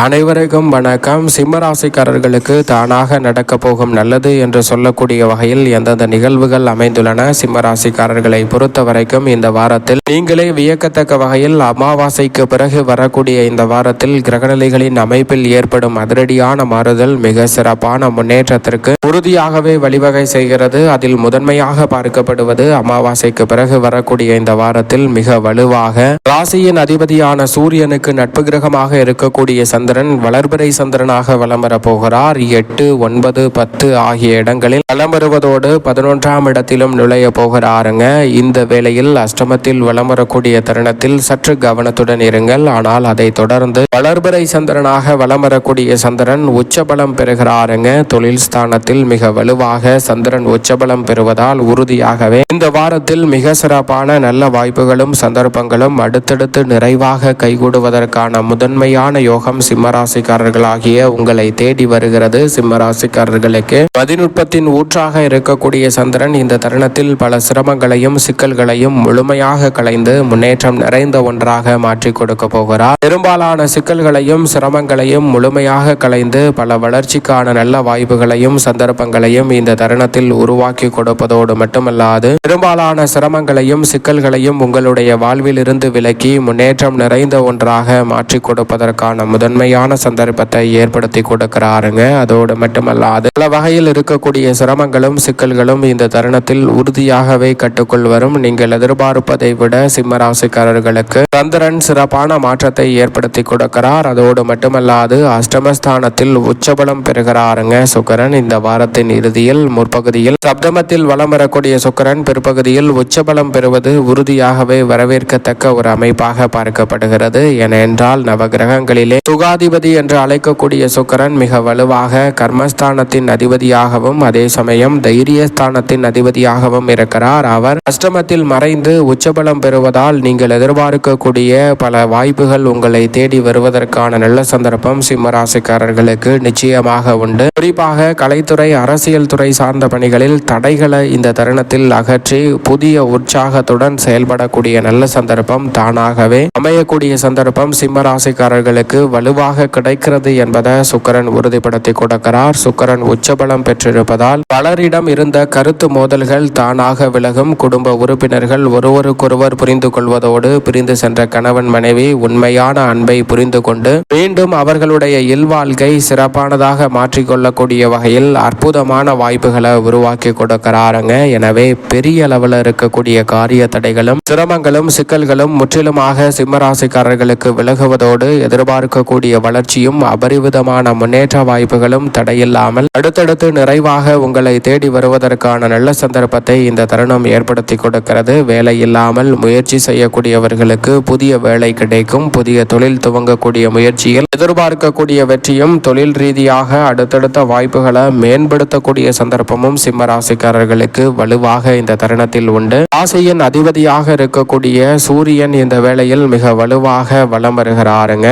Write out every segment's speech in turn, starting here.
அனைவருக்கும் வணக்கம். சிம்மராசிக்காரர்களுக்கு தானாக நடக்கப் போகும் நல்லது என்று சொல்லக்கூடிய வகையில் எந்தெந்த நிகழ்வுகள் அமைந்துள்ளன? சிம்மராசிக்காரர்களை பொறுத்த வரைக்கும் இந்த வாரத்தில் நீங்களே வியக்கத்தக்க வகையில் அமாவாசைக்கு பிறகு வரக்கூடிய இந்த வாரத்தில் கிரகநிலைகளின் அமைப்பில் ஏற்படும் அதிரடியான மாறுதல் மிக சிறப்பான முன்னேற்றத்திற்கு உறுதியாகவே வழிவகை செய்கிறது. அதில் முதன்மையாக பார்க்கப்படுவது அமாவாசைக்கு பிறகு வரக்கூடிய இந்த வாரத்தில் மிக வலுவாக ராசியின் அதிபதியான சூரியனுக்கு நட்பு கிரகமாக இருக்கக்கூடிய சந்திரன் வளர்பிறை சந்திரனாக வலம் போகிறார். எட்டு ஒன்பது பத்து ஆகிய இடங்களில் வலம் வருவதோடு பதினொன்றாம் இடத்திலும் நுழைய போகிறாருங்க. இந்த வேளையில் அஷ்டமத்தில் வலம் வரக்கூடிய தருணத்தில் சற்று கவனத்துடன் இருங்கள். ஆனால் அதை தொடர்ந்து வளர்பிறை சந்திரனாக வலம் வரக்கூடிய சந்திரன் உச்சபலம் பெறுகிறாருங்க. தொழில் ஸ்தானத்தில் மிக வலுவாக சந்திரன் உச்சபலம் பெறுவதால் உறுதியாகவே இந்த வாரத்தில் மிக சிறப்பான நல்ல வாய்ப்புகளும் சந்தர்ப்பங்களும் அடுத்தடுத்து நிறைவாக கைகூடுவதற்கான முதன்மையான யோகம் சிம்மராசிக்காரர்களாகிய உங்களை தேடி வருகிறது சிம்மராசிக்காரர்களுக்கு. பதிநுட்பத்தின் ஊற்றாக இருக்கக்கூடிய சந்திரன் இந்த தருணத்தில் பல சிரமங்களையும் சிக்கல்களையும் முழுமையாக கலைந்து முன்னேற்றம் நிறைந்த ஒன்றாக மாற்றி கொடுக்க போகிறார். பெரும்பாலான சிக்கல்களையும் சிரமங்களையும் முழுமையாக களைந்து பல வளர்ச்சிக்கான நல்ல வாய்ப்புகளையும் சந்தர்ப்பங்களையும் இந்த தருணத்தில் உருவாக்கி கொடுப்பதோடு மட்டுமல்லாது பெரும்பாலான சிரமங்களையும் சிக்கல்களையும் உங்களுடைய வாழ்விலிருந்து விலக்கி முன்னேற்றம் நிறைந்த ஒன்றாக மாற்றிக் கொடுப்பதற்கான முதன்மை முதன்மையான சந்தர்ப்பத்தை ஏற்படுத்தி கொடுக்கிறாருங்க. அதோடு மட்டுமல்லாது பல வகையில் இருக்கக்கூடிய சிரமங்களும் சிக்கல்களும் இந்த தருணத்தில் உறுதியாகவே கட்டுக்குள் வரும். நீங்கள் எதிர்பார்ப்பதை விட சிம்மராசிக்காரர்களுக்கு சந்திரன் சிறப்பான மாற்றத்தை ஏற்படுத்தி கொடுக்கிறார். அதோடு மட்டுமல்லாது அஷ்டமஸ்தானத்தில் உச்சபலம் பெறுகிறாருங்க. சுக்கரன் இந்த வாரத்தின் இறுதியில் முற்பகுதியில் சப்தமத்தில் வலம் வரக்கூடிய சுக்கரன் பிற்பகுதியில் உச்சபலம் பெறுவது உறுதியாகவே வரவேற்கத்தக்க ஒரு அமைப்பாக பார்க்கப்படுகிறது. ஏனென்றால் நவகிரகங்களிலே சுகாதிபதி என்று அழைக்கக்கூடிய சுக்கரன் மிக வலுவாக கர்மஸ்தானத்தின் அதிபதியாகவும் அதே சமயம் தைரியஸ்தானத்தின் அதிபதியாகவும் இருக்கிறார். அவர் அஷ்டமத்தில் மறைந்து உச்சபலம் பெறுவதால் நீங்கள் எதிர்பார்க்கக்கூடிய பல வாய்ப்புகள் உங்களை தேடி வருவதற்கான நல்ல சந்தர்ப்பம் சிம்மராசிக்காரர்களுக்கு நிச்சயமாக உண்டு. குறிப்பாக கலைத்துறை அரசியல் துறை சார்ந்த பணிகளில் தடைகளை இந்த தருணத்தில் அகற்றி புதிய உற்சாகத்துடன் செயல்படக்கூடிய நல்ல சந்தர்ப்பம் தானாகவே அமையக்கூடிய சந்தர்ப்பம் சிம்மராசிக்காரர்களுக்கு வலுவாக கிடைக்கிறது என்பதை சுக்கரன் உறுதிப்படுத்தி கொடுக்கிறார். சுக்கரன் உச்சபலம் பெற்றிருப்பதால் பலரிடம் இருந்த கருத்து மோதல்கள் தானாக விலகும். குடும்ப உறுப்பினர்கள் ஒருவருக்கொருவர் புரிந்து கொள்வதோடு பிரிந்து சென்ற கணவன் மனைவி உண்மையான அன்பை புரிந்து கொண்டு மீண்டும் அவர்களுடைய இல்வாழ்க்கை சிறப்பானதாக மாற்றிக்கொள்ளக்கூடிய வகையில் அற்புதமான வாய்ப்புகளை உருவாக்கி கொடுக்கிறாருங்க. எனவே பெரிய அளவில் இருக்கக்கூடிய காரிய தடைகளும் சிரமங்களும் சிக்கல்களும் முற்றிலுமாக சிம்மராசிக்காரர்களுக்கு விலகுவதோடு எதிர்பார்க்கக்கூடிய உங்களுடைய வளர்ச்சியும் அபரிவிதமான முன்னேற்ற வாய்ப்புகளும் தடையில்லாமல் அடுத்தடுத்து நிறைவாக உங்களை தேடி வருவதற்கான நல்ல சந்தர்ப்பத்தை இந்த தருணம் ஏற்படுத்தி கொடுக்கிறது. வேலை இல்லாமல் முயற்சி செய்யக்கூடியவர்களுக்கு புதிய வேலை கிடைக்கும். புதிய தொழில் துவங்கக்கூடிய முயற்சியில் எதிர்பார்க்கக்கூடிய வெற்றியும் தொழில் ரீதியாக அடுத்தடுத்த வாய்ப்புகளை மேம்படுத்தக்கூடிய சந்தர்ப்பமும் சிம்ம ராசிக்காரர்களுக்கு வலுவாக இந்த தருணத்தில் உண்டு. ராசியின் அதிபதியாக இருக்கக்கூடிய சூரியன் இந்த வேளையில் மிக வலுவாக வலம் வருகிறாருங்க.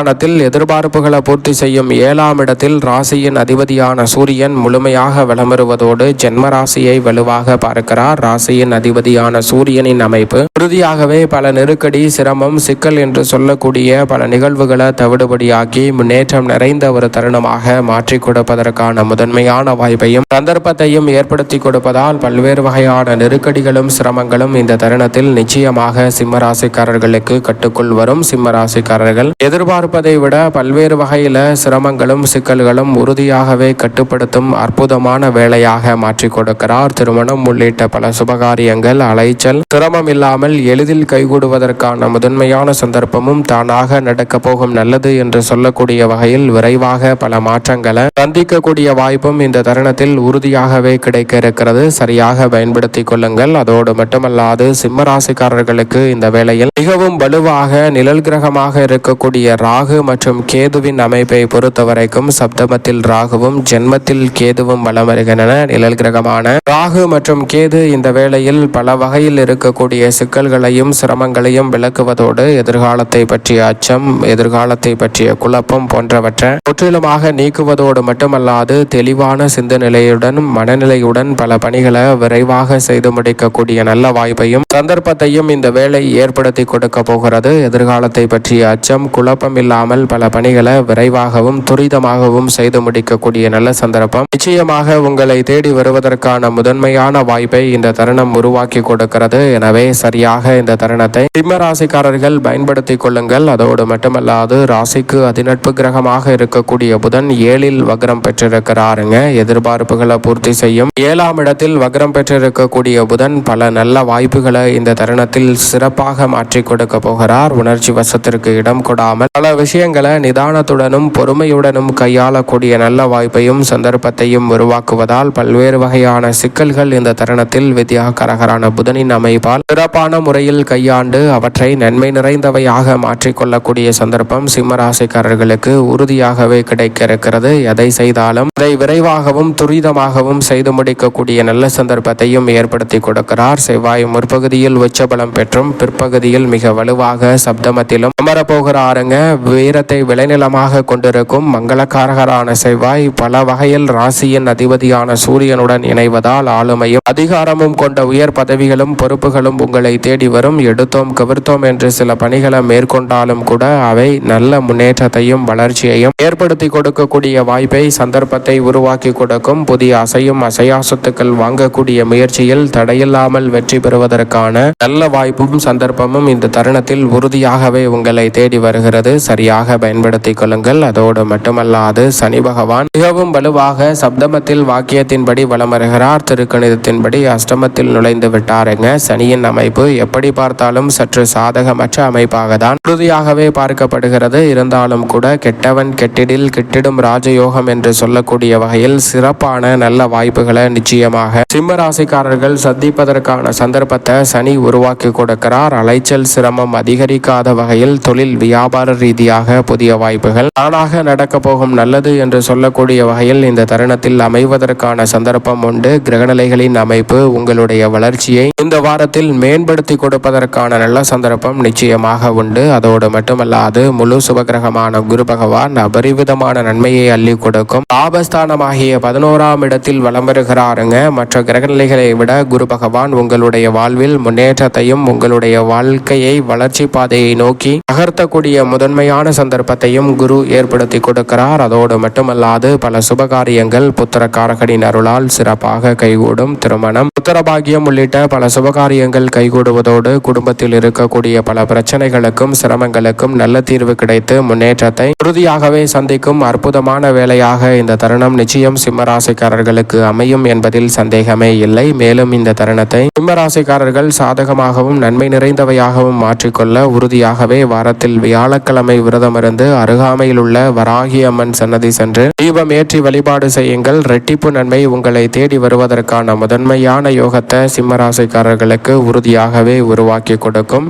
சப்தமஸ்தானத்தில் எதிர்பார்ப்புகளை பூர்த்தி செய்யும் ஏழாம் இடத்தில் ராசியின் அதிபதியான சூரியன் முழுமையாக விளம்பருவதோடு ஜென்ம ராசியை வலுவாக பார்க்கிறார். ராசியின் அதிபதியான சூரியனின் அமைப்பு. உறுதியாகவே பல நெருக்கடி சிரமம் சிக்கல் என்று சொல்லக்கூடிய பல நிகழ்வுகளை தவிடுபடியாக்கி முன்னேற்றம் நிறைந்த ஒரு தருணமாக மாற்றிக் கொடுப்பதற்கான முதன்மையான வாய்ப்பையும் சந்தர்ப்பத்தையும் ஏற்படுத்தி கொடுப்பதால் பல்வேறு வகையான நெருக்கடிகளும் சிரமங்களும் இந்த தருணத்தில் நிச்சயமாக சிம்மராசிக்காரர்களுக்கு கட்டுக்குள் வரும். சிம்மராசிக்காரர்கள் எதிர்பார்ப்பு எதிர்பார்ப்பதை விட பல்வேறு வகையில் சிரமங்களும் சிக்கல்களும் உறுதியாகவே கட்டுப்படுத்தும் அற்புதமான வேலையாக மாற்றிக் கொடுக்கிறார். திருமணம் உள்ளிட்ட பல சுபகாரியங்கள் அலைச்சல் சிரமம் இல்லாமல் எளிதில் கைகூடுவதற்கான முதன்மையான சந்தர்ப்பமும் தானாக நடக்கப் போகும் நல்லது என்று சொல்லக்கூடிய வகையில் விரைவாக பல மாற்றங்களை சந்திக்கக்கூடிய வாய்ப்பும் இந்த தருணத்தில் உறுதியாகவே கிடைக்க இருக்கிறது. சரியாக பயன்படுத்திக் கொள்ளுங்கள். அதோடு மட்டுமல்லாது சிம்ம ராசிக்காரர்களுக்கு இந்த வேளையில் மிகவும் வலுவாக நிழல் கிரகமாக இருக்கக்கூடிய ரா ராகு மற்றும் கேதுவின் அமைப்பை பொறுத்தவரைக்கும் சப்தமத்தில் ராகுவும் ஜென்மத்தில் கேதுவும் வலம் வருகின்றன நிழல் கிரகமான ராகு மற்றும் கேது இந்த வேளையில் பல வகையில் இருக்கக்கூடிய சிக்கல்களையும் சிரமங்களையும் விளக்குவதோடு எதிர்காலத்தை பற்றிய அச்சம் எதிர்காலத்தை பற்றிய குழப்பம் போன்றவற்றை முற்றிலுமாக நீக்குவதோடு மட்டுமல்லாது தெளிவான சிந்தநிலையுடன் மனநிலையுடன் பல பணிகளை விரைவாக செய்து முடிக்கக்கூடிய நல்ல வாய்ப்பையும் சந்தர்ப்பத்தையும் இந்த வேலை ஏற்படுத்தி கொடுக்க போகிறது. எதிர்காலத்தை பற்றிய அச்சம் குழப்பம் இல்லாமல் பல பணிகளை விரைவாகவும் துரிதமாகவும் செய்து முடிக்கக்கூடிய நல்ல சந்தர்ப்பம். நிச்சயமாக உங்களை தேடி வருவதற்கான முதன்மையான வாய்ப்பை இந்த தருணம் உருவாக்கி கொடுக்கிறது. எனவே சரியாக இந்த தருணத்தை சிம்ம ராசிக்காரர்கள் பயன்படுத்திக் கொள்ளுங்கள். அதோடு மட்டுமல்லாது ராசிக்கு அதிநட்பு கிரகமாக இருக்கக்கூடிய புதன் ஏழில் வக்ரம் பெற்றிருக்கிறாருங்க. எதிர்பார்ப்புகளை பூர்த்தி செய்யும் ஏழாம் இடத்தில் வக்ரம் பெற்றிருக்கக்கூடிய புதன் பல நல்ல வாய்ப்புகளை இந்த தருணத்தில் சிறப்பாக மாற்றி கொடுக்க போகிறார். உணர்ச்சி வசத்திற்கு இடம் கொடாமல் பல விஷயங்களை நிதானத்துடனும் பொறுமையுடனும் கையாளக்கூடிய நல்ல வாய்ப்பையும் சந்தர்ப்பத்தையும் உருவாக்குவதால் பல்வேறு வகையான சிக்கல்கள் இந்த தருணத்தில் வித்யாகரகரான புதனின் அமைப்பால் சிறப்பான முறையில் கையாண்டு அவற்றை நன்மை நிறைந்தவையாக மாற்றிக்கொள்ளக்கூடிய சந்தர்ப்பம் சிம்மராசிக்காரர்களுக்கு உறுதியாகவே கிடைக்க இருக்கிறது எதை செய்தாலும் அதை விரைவாகவும் துரிதமாகவும் செய்து முடிக்கக்கூடிய நல்ல சந்தர்ப்பத்தையும் ஏற்படுத்தி கொடுக்கிறார். செவ்வாய் முற்பகுதியில் உச்சபலம் பெற்றும் பிற்பகுதியில் மிக வலுவாக சப்தமத்திலும் அமரப்போகிறாருங்க வீரத்தை விளைநிலமாக கொண்டிருக்கும் மங்களக்காரகரான செவ்வாய் பல வகையில் ராசியின் அதிபதியான சூரியனுடன் இணைவதால் ஆளுமையும் அதிகாரமும் கொண்ட உயர் பதவிகளும் பொறுப்புகளும் உங்களை தேடி வரும். எடுத்தோம் கவிர்த்தோம் என்று சில பணிகளை மேற்கொண்டாலும் கூட அவை நல்ல முன்னேற்றத்தையும் வளர்ச்சியையும் ஏற்படுத்தி கொடுக்கக்கூடிய வாய்ப்பை சந்தர்ப்பத்தை உருவாக்கி கொடுக்கும். புதிய அசையும் அசையா சொத்துக்கள் வாங்கக்கூடிய முயற்சியில் தடையில்லாமல் வெற்றி பெறுவதற்கான நல்ல வாய்ப்பும் சந்தர்ப்பமும் இந்த தருணத்தில் உறுதியாகவே உங்கள் தேடி வருகிறது. சரியாக பயன்படுத்திக் கொள்ளுங்கள். அதோடு மட்டுமல்லாது சனி பகவான் மிகவும் வலுவாக சப்தமத்தில் வாக்கியத்தின்படி வலம் வருகிறார். திருக்கணிதத்தின்படி அஷ்டமத்தில் நுழைந்து விட்டாருங்க. சனியின் அமைப்பு எப்படி பார்த்தாலும் சற்று சாதகமற்ற அமைப்பாக தான் உறுதியாகவே பார்க்கப்படுகிறது. இருந்தாலும் கூட கெட்டவன் கெட்டிடில் கெட்டிடும் ராஜயோகம் என்று சொல்லக்கூடிய வகையில் சிறப்பான நல்ல வாய்ப்புகளை நிச்சயமாக சிம்ம ராசிக்காரர்கள் சந்திப்பதற்கான சந்தர்ப்பத்தை சனி உருவாக்கி கொடுக்கிறார். அலைச்சல் சிரமம் அதிகரிக்காத வகையில் தொழில் வியாபார ரீதியாக புதிய வாய்ப்புகள். தானாக நடக்க போகும் நல்லது என்று சொல்லக்கூடிய வகையில் இந்த தருணத்தில் அமைவதற்கான சந்தர்ப்பம் உண்டு. கிரகநிலைகளின் அமைப்பு உங்களுடைய வளர்ச்சியை இந்த வாரத்தில் மேம்படுத்தி கொடுப்பதற்கான நல்ல சந்தர்ப்பம் நிச்சயமாக உண்டு. அதோடு மட்டுமல்லாது முழு சுபகிரகமான குரு பகவான் அபரிவிதமான நன்மையை அள்ளி கொடுக்கும். ஆபஸ்தானமாகிய பதினோராம் இடத்தில் வலம் வருகிறாருங்க. மற்ற கிரகநிலைகளை விட குரு பகவான் உங்களுடைய வாழ்வில் முன்னேற்றத்தையும் உங்களுடைய வாழ்க்கையை வளர்ச்சி பாதையை நோக்கி நகர்த்தக்கூடிய முதன்மையான சந்தர்ப்பத்தையும் குரு ஏற்படுத்தி கொடுக்கிறார். அதோடு மட்டுமல்லாது பல சுபகாரியங்கள் புத்திரக்காரகனின் அருளால் சிறப்பாக கைகூடும் திருமணம். புத்திரபாகியம் உள்ளிட்ட பல சுபகாரியங்கள் கைகூடுவதோடு குடும்பத்தில் இருக்கக்கூடிய பல பிரச்சனைகளுக்கும் சிரமங்களுக்கும் நல்ல தீர்வு கிடைத்து முன்னேற்றத்தை உறுதியாகவே சந்திக்கும் அற்புதமான வேலையாக இந்த தருணம் நிச்சயம் சிம்மராசிக்காரர்களுக்கு அமையும் என்பதில் சந்தேகமே இல்லை. மேலும் இந்த தருணத்தை சிம்மராசிக்காரர்கள் சாதகமாகவும் நன்மை நிறைந்தவையாகவும் மாற்றிக்கொள்ள உறுதியாகவே வாரத்தில் வியாழக்கிழமை விரதமிருந்து அருகாமையில் உள்ள வராகி அம்மன் சன்னதி சென்று தீபம் ஏற்றி வழிபாடு செய்யுங்கள். ரெட்டிப்பு நன்மை உங்களை தேடி வருவதற்கான முதன்மையான யோகத்தை சிம்மராசிக்காரர்களுக்கு உறுதியாகவே உருவாக்கி கொடுக்கும்.